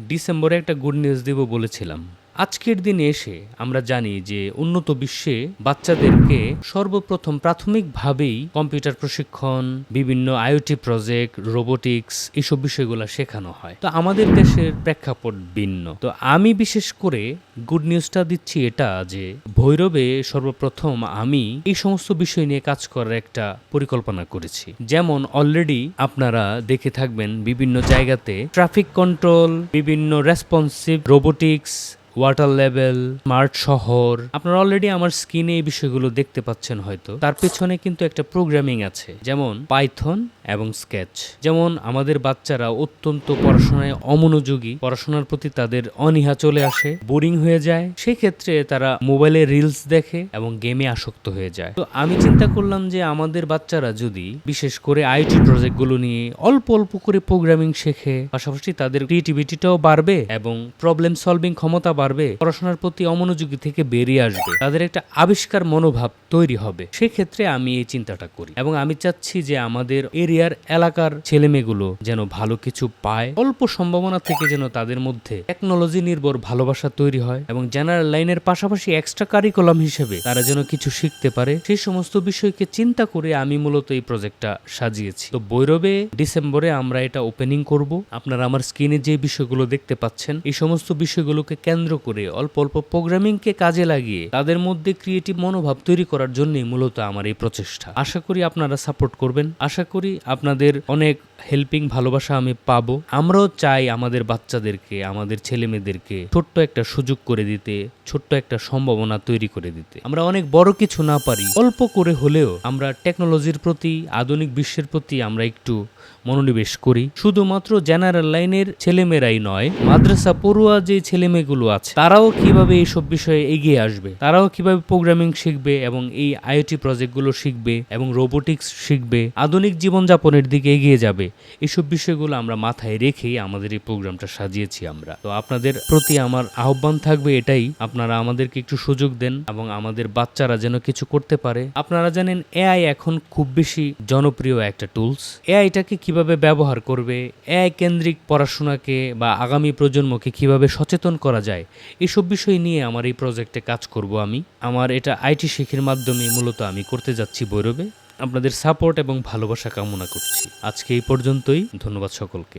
ডিসেম্বরে একটা good news দিব বলেছিলাম। আজকের দিনে এসে আমরা জানি যে উন্নত বিশ্বে বাচ্চাদেরকে সর্বপ্রথম প্রাথমিকভাবেই কম্পিউটার প্রশিক্ষণ, বিভিন্ন আইওটি প্রজেক্ট, রোবোটিক্স এইসব বিষয়গুলো শেখানো হয়। তো আমাদের দেশের প্রেক্ষাপট ভিন্ন। তো আমি বিশেষ করে গুড নিউজটা দিচ্ছি এটা যে, ভৈরবে সর্বপ্রথম আমি এই সমস্ত বিষয় নিয়ে কাজ করার একটা পরিকল্পনা করেছি। যেমন অলরেডি আপনারা দেখে থাকবেন বিভিন্ন জায়গাতে ট্রাফিক কন্ট্রোল বিভিন্ন responsive robotics water level smart শহর। আপনারা অলরেডি আমার স্ক্রিনে এই বিষয়গুলো দেখতে পাচ্ছেন হয়তো। তার পেছনে কিন্তু একটা প্রোগ্রামিং আছে, যেমন পাইথন এবং স্কেচ যেমন আমাদের বাচ্চারা অত্যন্ত পড়াশোনায় অমনোযোগী, পড়াশোনার প্রতি তাদের অনীহা চলে আসে বোরিং হয়ে যায়। সেক্ষেত্রে তারা মোবাইলে রিলস দেখে এবং গেমে আসক্ত হয়ে যায়। তো আমি চিন্তা করলাম যে আমাদের বাচ্চারা যদি বিশেষ করে আইটি প্রজেক্টগুলো নিয়ে অল্প অল্প করে প্রোগ্রামিং শেখে, পাশাপাশি তাদের ক্রিয়েটিভিটিটাও বাড়বে এবং প্রবলেম সলভিং ক্ষমতা বাড়বে পড়াশোনার প্রতি অমনোযোগী থেকে বেরিয়ে আসবে। তাদের একটা আবিষ্কার মনোভাব তৈরি হবে। সেক্ষেত্রে আমি এই চিন্তাটা করি এবং আমি চাচ্ছি যে আমাদের এরিয়ার এলাকার ছেলেমেয়েগুলো যেন ভালো কিছু পায়। অল্প সম্ভাবনা থেকে যেন তাদের মধ্যে টেকনোলজি নির্ভর ভালোবাসা তৈরি হয় এবং জেনারেল লাইনের পাশাপাশি এক্সট্রা কারিকুলাম হিসেবে তারা যেন কিছু শিখতে পারে। সেই সমস্ত বিষয়কে চিন্তা করে আমি মূলত এই প্রজেক্টটা সাজিয়েছি। তো বৈরবে ডিসেম্বরে আমরা এটা ওপেনিং করব। আপনারা আমার স্ক্রিনে যে বিষয়গুলো দেখতে পাচ্ছেন, এই সমস্ত বিষয়গুলোকে কেন্দ্র করে অল্প অল্প প্রোগ্রামিংকে কাজে লাগিয়ে তাদের মধ্যে ক্রিয়েটিভ মনোভাব তৈরি করার জন্যই মূলত আমার এই প্রচেষ্টা। আশা করি আপনারা সাপোর্ট করবেন। আশা করি আপনাদের অনেক হেল্পিং ভালোবাসা আমি পাবো। আমরাও চাই আমাদের বাচ্চাদেরকে, আমাদের ছেলে মেয়েদেরকে ছোট্ট একটা সুযোগ করে দিতে, ছোট্ট একটা সম্ভাবনা তৈরি করে দিতে। আমরা অনেক বড় কিছু না পারি। অল্প করে হলেও আমরা টেকনোলজির প্রতি, আধুনিক বিশ্বের প্রতি আমরা একটু মনোনিবেশ করি। শুধুমাত্র জেনারেল লাইনের ছেলেমেয়েরাই নয়, মাদ্রাসা পড়ুয়া যে ছেলেমেয়েগুলো আছে, তারাও কীভাবে এইসব বিষয়ে এগিয়ে আসবে? তারাও কীভাবে প্রোগ্রামিং শিখবে এবং এই আইওটি প্রজেক্টগুলো শিখবে এবং রোবোটিক্স শিখবে, আধুনিক জীবনযাপনের দিকে এগিয়ে যাবে? এইসব বিষয়গুলো আমরা মাথায় রেখেই আমাদের এই প্রোগ্রামটা সাজিয়েছি আমরা। তো আপনাদের প্রতি আমার আহ্বান থাকবে এটাই, আপনারা আমাদেরকে একটু সুযোগ দেন এবং আমাদের বাচ্চারা যেন কিছু করতে পারে। আপনারা জানেন এআই এখন খুব বেশি জনপ্রিয় একটা টুলস এআইটাকে কীভাবে ব্যবহার করবে কেন্দ্রিক পড়াশোনাকে বা আগামী প্রজন্মকে কীভাবে সচেতন করা যায়, এসব বিষয় নিয়ে আমার এই প্রজেক্টে কাজ করব আমি। আমার এটা আইটি শেখের মাধ্যমে মূলত আমি করতে যাচ্ছি বৈরবে আপনাদের সাপোর্ট এবং ভালোবাসা কামনা করছি। আজকে এই পর্যন্তই, ধন্যবাদ সকলকে।